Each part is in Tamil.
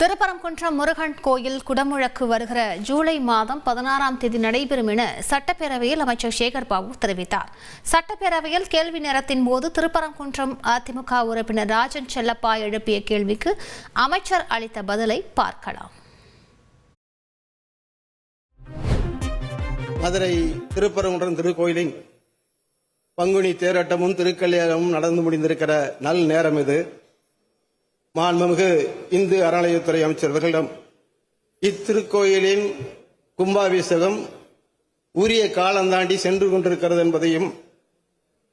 திருப்பரங்குன்றம் முருகன் கோயில் குடமுழக்கு வருகிற ஜூலை மாதம் பதினாறாம் தேதி நடைபெறும் என சட்டப்பேரவையில் அமைச்சர் சேகர் பாபு தெரிவித்தார். சட்டப்பேரவையில் கேள்வி நேரத்தின் போது திருப்பரங்குன்றம் அதிமுக உறுப்பினர் ராஜன் செல்லப்பா எழுப்பிய கேள்விக்கு அமைச்சர் அளித்த பதிலை பார்க்கலாம். மதுரை திருப்பரங்குன்றம் திருக்கோயிலின் பங்குனி தேரோட்டமும் திருக்கல்யாணமும் நடந்து முடிந்திருக்கிற நல் நேரம் இது. மாண்புமிகு இந்து அறநிலையத்துறை அமைச்சர்களிடம் இத்திருக்கோயிலின் கும்பாபிஷேகம் உரிய காலம் தாண்டி சென்று கொண்டிருக்கிறது என்பதையும்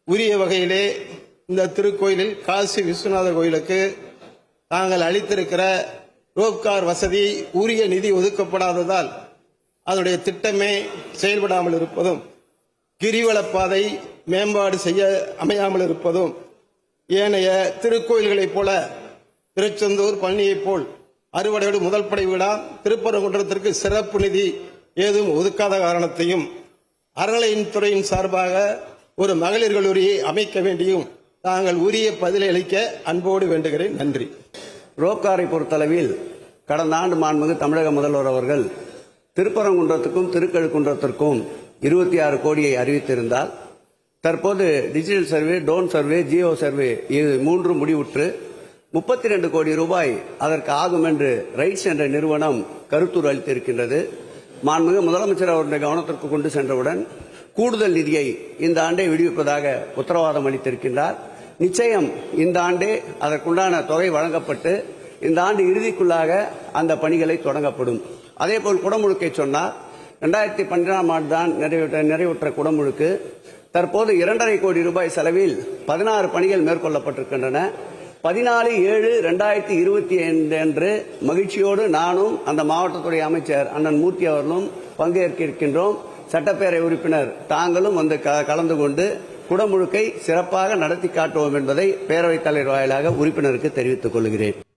உரிய வகையிலே இந்த திருக்கோயிலில் காசி விஸ்வநாதர் கோயிலுக்கு தாங்கள் அளித்திருக்கிற ரோப்கார் வசதி உரிய நிதி ஒதுக்கப்படாததால் அதனுடைய திட்டமே செயல்படாமல் இருப்பதும் கிரிவலப்பாதை மேம்பாடு செய்ய அமையாமல் இருப்பதும் ஏனைய திருக்கோயில்களைப் போல திருச்செந்தூர் பழனியைப் போல் அறுவடையோடு முதல் படை விழா திருப்பரங்குன்றத்திற்கு சிறப்பு நிதி ஏதும் ஒதுக்காத காரணத்தையும் அறநிலையத்துறையின் சார்பாக ஒரு மகளிர் கல்லூரியை அமைக்க வேண்டியும் தாங்கள் உரிய பதிலை அளிக்க அன்போடு வேண்டுகிறேன். நன்றி. ரோப்காரை பொறுத்தளவில் கடந்த ஆண்டு மாண்புமிகு தமிழக முதல்வர் அவர்கள் திருப்பரங்குன்றத்துக்கும் திருக்கழுக்குன்றத்திற்கும் இருபத்தி ஆறு கோடியை அறிவித்திருந்தால் தற்போது digital survey drone survey geo survey இது மூன்று முடிவுற்று முப்பத்தி ரெண்டு கோடி ரூபாய் அதற்கு ஆகும் என்று ரைட்ஸ் என்ற நிறுவனம் கருத்துரு அளித்திருக்கின்றது. மாண்புமிகு முதலமைச்சர் அவருடைய கவனத்திற்கு கொண்டு சென்றவுடன் கூடுதல் நிதியை இந்த ஆண்டே விடுவிப்பதாக உத்தரவாதம் அளித்திருக்கின்றார். நிச்சயம் இந்த ஆண்டே அதற்குண்டான தொகை வழங்கப்பட்டு இந்த ஆண்டு இறுதிக்குள்ளாக அந்த பணிகளை தொடங்கப்படும். அதேபோல் குடமுழுக்கை சொன்னார். ரெண்டாயிரத்தி பன்னிரெண்டாம் ஆண்டு தான் நிறைவேற்ற நிறைவுற்ற குடமுழுக்கு. தற்போது இரண்டரை கோடி ரூபாய் செலவில் பதினாறு பணிகள் மேற்கொள்ளப்பட்டிருக்கின்றன. பதினாலு ஏழு ரெண்டாயிரத்தி இருபத்தி ஐந்து அன்று மகிழ்ச்சியோடு நானும் அந்த மாவட்டத்துடைய அமைச்சர் அண்ணன் மூர்த்தி அவர்களும் பங்கேற்க இருக்கின்றோம் சட்டப்பேரவை உறுப்பினர் தாங்களும் வந்து க- கலந்து கொண்டு குடமுழுக்கை சிறப்பாக நடத்தி காட்டுவோம் என்பதை பேரவைத் தலைவர் வாயிலாக உறுப்பினருக்கு தெரிவித்துக் கொள்கிறேன்.